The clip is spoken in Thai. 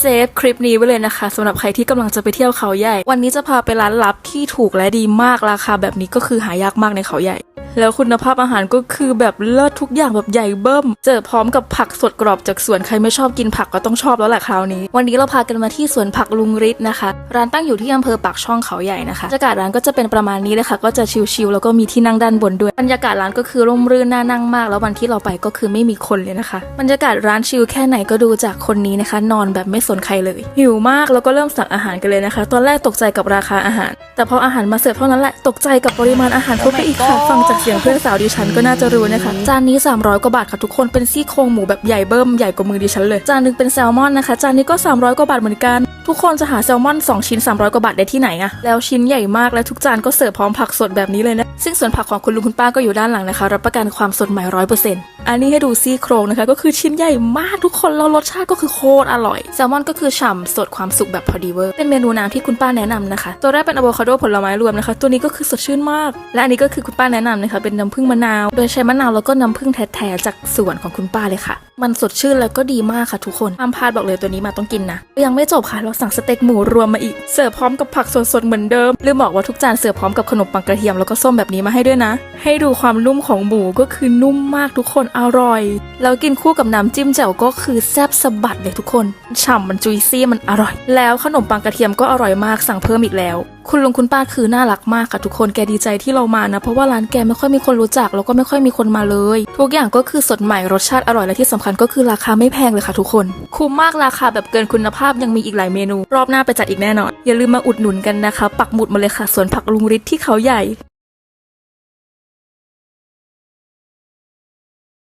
เซฟคลิปนี้ไว้เลยนะคะสำหรับใครที่กำลังจะไปเที่ยวเขาใหญ่ วันนี้จะพาไปร้านลับที่ถูกและดีมากราคาแบบนี้ก็คือหายากมากในเขาใหญ่ แล้วคุณภาพอาหารก็คือแบบเลิศทุกอย่างแบบใหญ่เบิ้ม เจอพร้อมกับผักสดกรอบจากสวนใครไม่ชอบกินผักก็ต้องชอบแล้วแหละคราวนี้ วันนี้เราพากันมาที่สวนผักลุงฤทธิ์นะคะ ร้านตั้งอยู่ที่อำเภอปากช่องเขาใหญ่นะคะบรรยากาศร้านก็จะเป็นประมาณนี้เลยค่ะ ก็จะชิลๆแล้วก็มีที่นั่งด้านบนด้วยบรรยากาศร้านก็คือร่มรื่นน่านั่งมาก แล้ววันที่เราไปก็คือไม่มีคนเลยนะคะ บรรยากาศร้านชิลแค่ไหนก็ดูจากคนนี้นะคะ นอนแบบไม่สนใครเลยหิวมากแล้วก็เริ่มสั่งอาหารกันเลยนะคะ ตอนแรกตกใจกับราคาอาหาร แต่พออาหารมาเสิร์ฟเท่านั้นแหละตกใจกับปริมาณอาหารเข้าไปอีกค่ะฟังจากเสียงเพื่อนสาวดิฉันก็น่าจะรู้นะคะจานนี้ 300 กว่าบาทค่ะทุกคนเป็นซี่โครงหมูแบบใหญ่เบิ้มใหญ่กว่ามือดิฉันเลย จานหนึงเป็นแซลมอนนะคะ จานนี้ก็ 300 กว่าบาทเหมือนกันทุกคนจะหาแซลมอน 2 ชิ้น 300 กว่าบาทได้ที่ไหนอะแล้วชิ้นใหญ่มากและทุกจานก็เสิร์ฟพร้อมผักสดแบบนี้เลยนะ ซึ่งส่วนผักของคุณลุงคุณป้าก็อยู่ด้านหลังนะคะ รับประกันความสดใหม่ร้อยเปอร์เซ็นต์อันนี้ให้ดูซี่โครงนะคะ ก็คือชิ้นใหญ่มากทุกคนแล้วรสชาติก็คือโคตรอร่อย แซลมอนก็คือฉ่ำสดความสุกแบบพอดีเวอร์ เป็นเมนูน้ำที่คุณป้าแนะนำนะคะ ตัวแรกเป็นอะโวคาโดผลไม้รวมนะคะ ตัวนี้ก็คือสดชื่นมาก และอันนี้ก็คือคุณป้าแนะนำนะคะ เป็นน้ำผึ้งมะนาว โดยใช้มะนาวแล้วก็น้ำผึ้งแท้ๆจากสวนของคุณป้าเลยค่ะ มันสดชื่นแล้วก็ดีมากค่ะทุกคนห้ามพลาดบอกเลยตัวนี้มาต้องกินนะ ยังไม่จบค่ะ เราสั่งสเต็กหมูรวมมาอีก เสิร์ฟพร้อมกับผักสดๆเหมือนเดิม ลืมบอกว่าทุกจานเสิร์ฟพร้อมกับขนมปังกระเทียมแล้วก็ส้มแบบนี้มาให้ด้วยนะ ให้ดูความนุ่มของหมูก็คือนุ่มมากทุกคนอร่อย แล้วกินคู่กับน้ำจิ้มแจ่วก็คือแซ่บสะบัดเลยทุกคน ฉ่ำมันจุยซี่มันอร่อย แล้วขนมปังกระเทียมก็อร่อยมากสั่งเพิ่มอีกแล้วคุณลุงคุณป้าคือน่ารักมากค่ะทุกคนแกดีใจที่เรามานะ เพราะว่าร้านแกไม่ค่อยมีคนรู้จักแล้วก็ไม่ค่อยมีคนมาเลย ทุกอย่างก็คือสดใหม่รสชาติอร่อยและที่สำคัญก็คือราคาไม่แพงเลยค่ะทุกคน คุ้มมากราคาแบบเกินคุณภาพยังมีอีกหลายเมนู รอบหน้าไปจัดอีกแน่นอน อย่าลืมมาอุดหนุนกันนะคะ ปักหมุดมาเลยค่ะสวนผักลุงฤทธิ์ที่เขาใหญ่